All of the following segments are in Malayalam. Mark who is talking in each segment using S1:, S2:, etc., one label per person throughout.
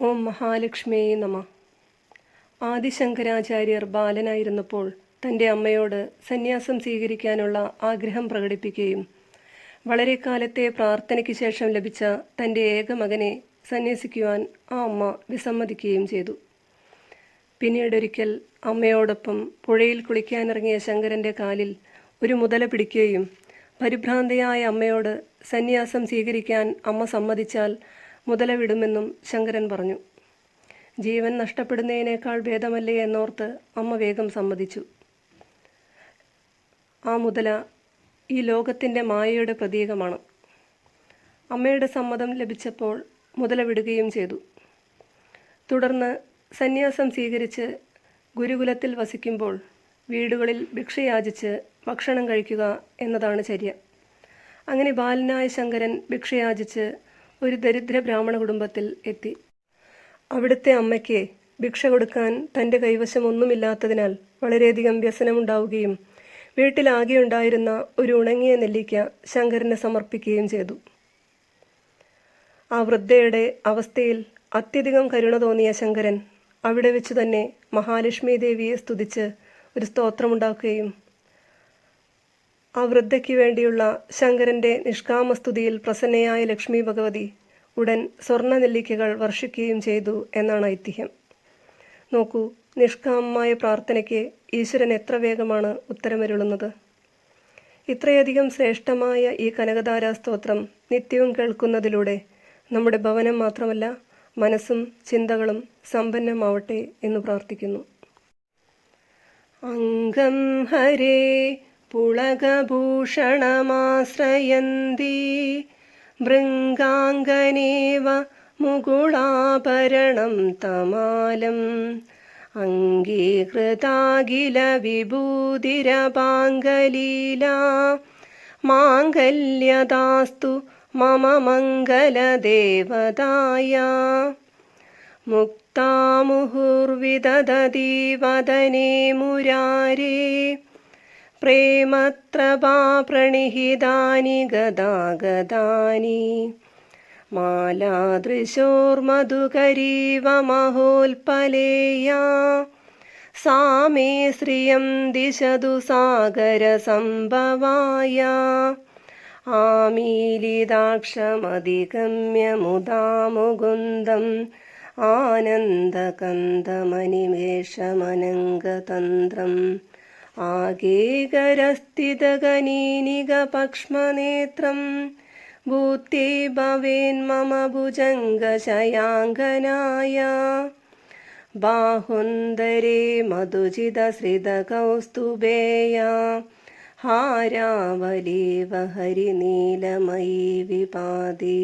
S1: ഓം മഹാലക്ഷ്മിയെ നമ. ആദിശങ്കരാചാര്യർ ബാലനായിരുന്നപ്പോൾ തന്റെ അമ്മയോട് സന്യാസം സ്വീകരിക്കാനുള്ള ആഗ്രഹം പ്രകടിപ്പിക്കുകയും വളരെ കാലത്തെ പ്രാർത്ഥനയ്ക്ക് ശേഷം ലഭിച്ച തന്റെ ഏക മകനെ സന്യസിക്കുവാൻ ആ അമ്മ വിസമ്മതിക്കുകയും ചെയ്തു. പിന്നീടൊരിക്കൽ അമ്മയോടൊപ്പം പുഴയിൽ കുളിക്കാനിറങ്ങിയ ശങ്കരന്റെ കാലിൽ ഒരു മുതല പിടിക്കുകയും പരിഭ്രാന്തയായ അമ്മയോട് സന്യാസം സ്വീകരിക്കാൻ അമ്മ സമ്മതിച്ചാൽ മുതല വിടുമെന്നും ശങ്കരൻ പറഞ്ഞു. ജീവൻ നഷ്ടപ്പെടുന്നതിനേക്കാൾ ഭേദമല്ലേ എന്നോർത്ത് അമ്മ വേഗം സമ്മതിച്ചു. ആ മുതല ഈ ലോകത്തിന്റെ മായയുടെ പ്രതീകമാണ്. അമ്മയുടെ സമ്മതം ലഭിച്ചപ്പോൾ മുതല വിടുകയും ചെയ്തു. തുടർന്ന് സന്യാസം സ്വീകരിച്ച് ഗുരുകുലത്തിൽ വസിക്കുമ്പോൾ വീടുകളിൽ ഭിക്ഷയാചിച്ച് ഭക്ഷണം കഴിക്കുക എന്നതാണ് ചര്യ. അങ്ങനെ ബാലനായ ശങ്കരൻ ഭിക്ഷയാചിച്ച് ഒരു ദരിദ്ര ബ്രാഹ്മണ കുടുംബത്തിൽ എത്തി. അവിടുത്തെ അമ്മയ്ക്ക് ഭിക്ഷ കൊടുക്കാൻ തന്റെ കൈവശം ഒന്നുമില്ലാത്തതിനാൽ വളരെയധികം വ്യസനമുണ്ടാവുകയും വീട്ടിലാകെ ഉണ്ടായിരുന്ന ഒരു ഉണങ്ങിയ നെല്ലിക്ക ശങ്കരനെ സമർപ്പിക്കുകയും ചെയ്തു. ആ വൃദ്ധയുടെ അവസ്ഥയിൽ അത്യധികം കരുണ തോന്നിയ ശങ്കരൻ അവിടെ വെച്ച് തന്നെ മഹാലക്ഷ്മി ദേവിയെ സ്തുതിച്ച് ഒരു സ്തോത്രമുണ്ടാക്കുകയും ആ വൃദ്ധയ്ക്ക് വേണ്ടിയുള്ള ശങ്കരന്റെ നിഷ്കാമസ്തുതിയിൽ പ്രസന്നയായ ലക്ഷ്മി ഭഗവതി ഉടൻ സ്വർണ നെല്ലിക്കകൾ വർഷിക്കുകയും ചെയ്തു എന്നാണ് ഐതിഹ്യം. നോക്കൂ നിഷ്കാമമായ പ്രാർത്ഥനയ്ക്ക് ഈശ്വരൻ എത്ര വേഗമാണ് ഉത്തരമരുളുന്നത്. ഇത്രയധികം ശ്രേഷ്ഠമായ ഈ കനകധാരാ സ്തോത്രം നിത്യവും കേൾക്കുന്നതിലൂടെ നമ്മുടെ ഭവനം മാത്രമല്ല മനസ്സും ചിന്തകളും സമ്പന്നമാവട്ടെ എന്ന് പ്രാർത്ഥിക്കുന്നു. അംഗം ഹരേ പുളകഭൂഷണമാശ്രയന്തി ഭൃംഗാംഗനേവ മുകുളാഭരണം തമാലം അംഗീകൃതാഖില വിഭൂതിരപാങ്കലീല മാംഗല്യദാസ്തു മമ മംഗലദേവതായ മുക്താമുഹുർവിദധതി വദനെ മുരാരേ പ്രേമത്ര പ്രണിഹിതാനി ഗതാഗതാനി മാലാദൃശോർമധുകരീവമഹോൽപലേയാ सा मे श्रियं दिशतु सागरसम्भवाय आमीलिदाक्षमधिगम्य मुदा मुकुन्दम् आनन्दकन्दमनिमेषमनङ्गतन्त्रम् आगेकरस्थितगनीनिगपक्ष्मनेत्रं भूते भवेन्मम भुजङ्गशयाङ्गनाय बाहुन्दरे मधुजितश्रितकौस्तुभेया हारावलीव हरिनीलमयी विपादि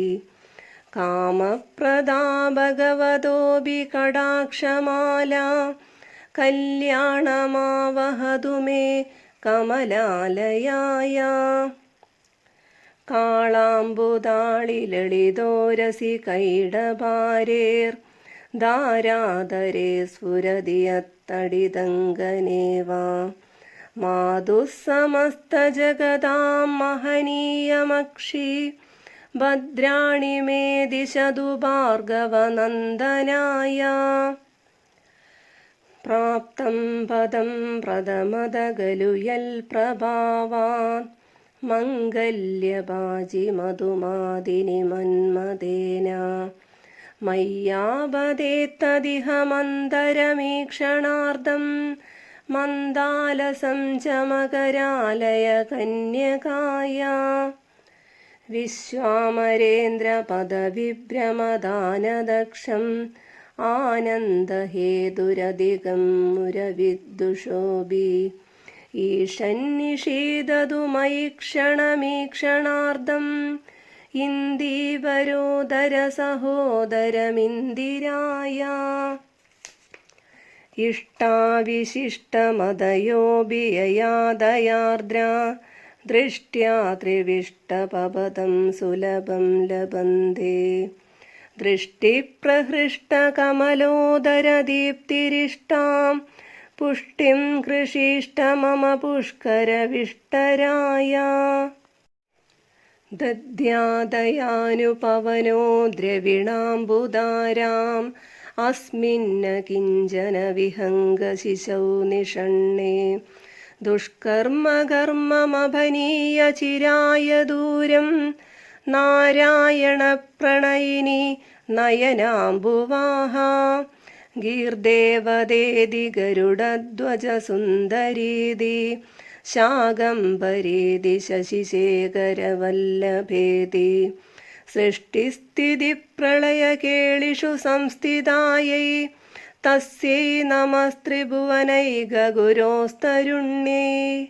S1: कामप्रदा भगवतोऽपि कटाक्षमाला കല്യാണമാവഹതു മേ കമലാലയായ. കാളാമ്പുതാളി ലളിതോരസി കൈടഭാരേർ. ധാരാതരേ സ്ഫുരതിയത്തടിതങ്കനേവ മാതുസമസ്തജഗതാം മഹനീയമക്ഷി. ഭദ്രാണി മേ ദിശതു ഭാർഗവനന്ദനായ പ്രാപ്തം പദം പ്രഥമതകലു യൽപ്രഭാവാൻ മംഗല്യഭാജി മധുമാതിനി മന്മദേന. മയ്യാപദേത്തതിഹ മന്ദരമീക്ഷണാർദ്ധം മന്ദാലസം ചമകരാലയ മകരാലയ കന്യകായ. വിശ്വാമരേന്ദ്രപദവിഭ്രമദാനദക്ഷം. ആനന്ദഹേതുരധികം മുരവിദ്ദുഷോഭി ഈഷന്നിഷീദതു മയി ക്ഷണമീക്ഷണാർദ്ധം. ഇന്ദീവരോദര സഹോദരമിന്ദിരായ ഇഷ്ടാവിശിഷ്ടമതയോഭിയയാദയാർദ്ര ദൃഷ്ട്യാ ത്രിവിഷ്ടപപദം സുലഭം ലഭന്തേ. ദൃഷ്ടിപ്രഹൃഷ്ടകമലോദരദീപ്തിരിഷ്ടാം. പുഷ്ടിം കൃഷിഷ്ട മമ പുഷ്കരവിഷ്ടരായ. ദദ്യാദയാനുപവനോ ദ്രവിണാംബുദാരാം. അസ്മിന്ന കിഞ്ചന വിഹംഗശിശൗ നിഷണ്ണേ. ദുഷ്കർമ്മകർമ്മമഭനീയ ചിരായ നാരായണ പ്രണയിനി നയനാംബുവാഹ ഗീർദേവദേതി ഗരുഡധ്വജസുന്ദരീതി. ശാകംബരീതി ശശിശേഖരവല്ലഭേതി. സൃഷ്ടിസ്ഥിതി പ്രളയകേളിഷു സംസ്ഥിതായൈ. തസ്യൈ നമസ്ത്രിഭുവനൈകഗുരോസ്തരുണ്യൈ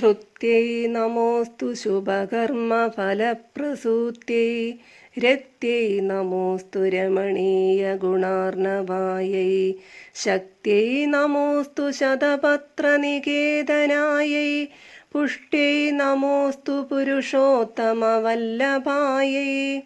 S1: ശ്രുത്യൈ നമോസ്തു ശുഭകർമ്മ ഫലപ്രസൂത്യൈ. രത്यै നമോസ്തു രമണീയ രമണീയഗുണാർണവാयै ശക്തൈ നമോസ്തു ശതപത്രനികേതനാयै പുഷ്ടൈ നമോസ്തു പുരുഷോത്തമവല്ലഭാयै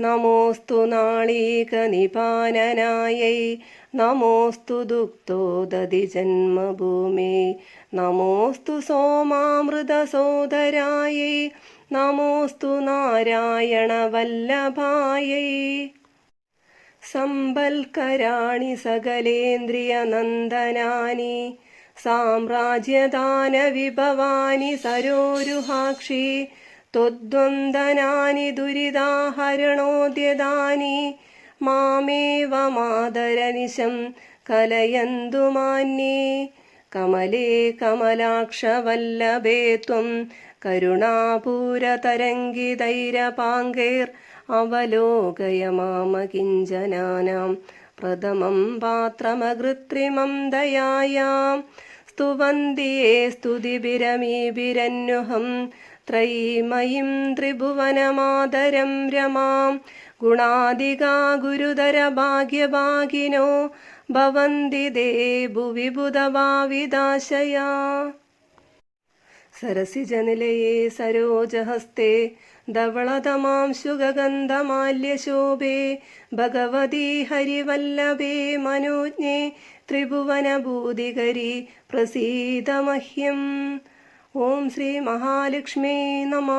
S1: നമോസ്തു നാളീകനിപാനനായൈ നമോസ്തു ദുഃഖോദതി ജന്മഭൂമേ. നമോസ്തു സോമാമൃതസോദരായൈ നമോസ്തു നാരായണവല്ലഭായൈ സമ്പൽക്കരാണി സകലേന്ദ്രിയനന്ദനാനി സാമ്രാജ്യദാനവിഭവാനി സരോരുഹാക്ഷി. ത്വദ്വന്ദനാനി ദുരിതാഹരണോദ്യതാനി മാമേവ മാതരനിശം കലയന്തു മാന്യേ കമലേ കമലാക്ഷവല്ലഭേ ത്വം കരുണാപൂരതരംഗിതൈരപാങ്കൈർ അവലോകയ മാമ കിഞ്ചനാനാം പ്രഥമം പാത്രമകൃത്രിമം ദയായാം സ്തുവന്തിയേ സ്തുതിഭിരമീഭിരന്യുഹം ത്രയീമയീം ത്രിഭുവനമാതരം രമാം. ഗുണാധികാ ഗുരുതര ഭാഗ്യഭാഗിനോ ഭവന്തി ദേ ഭുവി ബുധഭാവിദാശയാ സരസിജനിലയേ സരോജഹസ്തേ ധവളതമാം ശുഗന്ധമാല്യശോഭേ ഭഗവതി ഹരിവല്ലഭേ മനോജ്ഞേ ത്രിഭുവനഭൂതികരി പ്രസീദ മഹ്യം ഓം ശ്രീ മഹാലക്ഷ്മീ നമ.